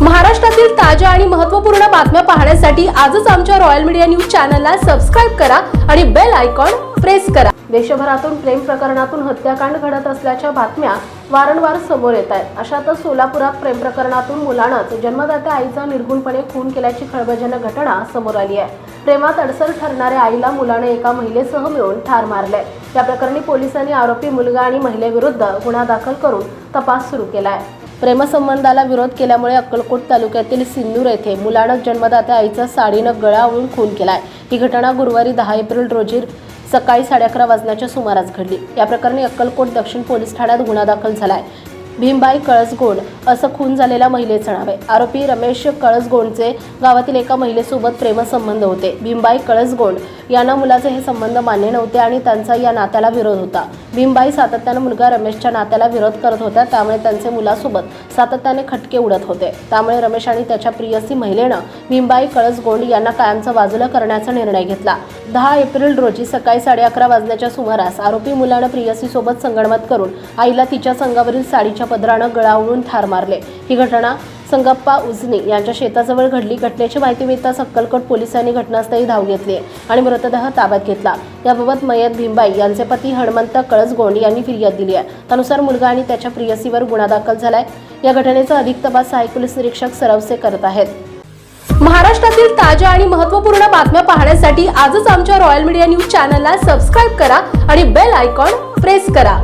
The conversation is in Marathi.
महाराष्ट्रातील ताज्या आणि महत्त्वपूर्ण बातम्या पाहण्यासाठी आजच आमच्या रॉयल मीडिया न्यूज चॅनलला सबस्क्राईब करा आणि बेल आयकॉन प्रेस करा. देशभरातून प्रेम प्रकरणातून हत्याकांड घडत असल्याच्या बातम्या वारंवार समोर येत आहेत. अशातच सोलापुरात प्रेम प्रकरणातून मुलानंच जन्मदात्या आईचा निर्गुणपणे खून केल्याची खळबळजनक घटना समोर आली आहे. प्रेमात अडसर ठरणाऱ्या आईला मुलाने एका महिलेसह मिळून ठार मारले या प्रकरणी पोलिसांनी आरोपी मुलगा आणि महिलेविरुद्ध गुन्हा दाखल करून तपास सुरू केला आहे प्रेमसंबंधाला विरोध केल्यामुळे अक्कलकोट तालुक्यातील सिन्नूर येथे मुलानं जन्मदात्या आईचा साडीनं गळा होऊन खून केलाय. ही घटना गुरुवारी दहा एप्रिल रोजी सकाळी साडे अकरा वाजण्याच्या सुमारास घडली. या प्रकरणी अक्कलकोट दक्षिण पोलीस ठाण्यात गुन्हा दाखल झालाय. भीमबाई कळसगोंड असं खून झालेल्या महिलेचं नाव आहे. आरोपी रमेश कळसगोंडचे गावातील एका महिलेसोबत प्रेमसंबंध होते. भीमबाई कळसगोंड यांना मुलाचे हे संबंध मान्य नव्हते आणि त्यांचा या नात्याला विरोध होता. भीमबाई सातत्यानं मुलगा रमेशच्या नात्याला विरोध करत होत्या त्यामुळे त्यांचे मुलासोबत सातत्याने खटके उडत होते. त्यामुळे रमेश आणि त्याच्या प्रियसी महिलेनं भीमबाई कळसगोंड यांना कायमचं बाजूला करण्याचा निर्णय घेतला. दहा एप्रिल रोजी सकाळी साडे अकरा वाजण्याच्या सुमारास आरोपी मुलानं प्रियसीसोबत संगणमत करून आईला तिच्या संघावरील साडीच्या पदरानं गळावळून ठार मारले. ही घटना संगप्पा उजनी यांच्या शेताजवळ घडली घटनेची माहिती मिळताच अक्कलकोट पोलिसांनी घटनास्थळी धाव घेतली आणि मृतदेह ताब्यात घेतला. याबाबत मयत भीमबाई यांचे पती हणमंत कळसगोंड यांनी फिर्याद दिली आहे. त्यानुसार मुलगा आणि त्याच्या प्रियसीवर गुन्हा दाखल झालाय. या घटनेचा अधिक तपास सहाय्यक पोलीस निरीक्षक सरवसे करत आहेत. महाराष्ट्रातील ताज्या आणि महत्त्वपूर्ण बातम्या पाहण्यासाठी आजच आमच्या रॉयल मीडिया न्यूज चॅनलला सबस्क्राईब करा आणि बेल आयकॉन प्रेस करा.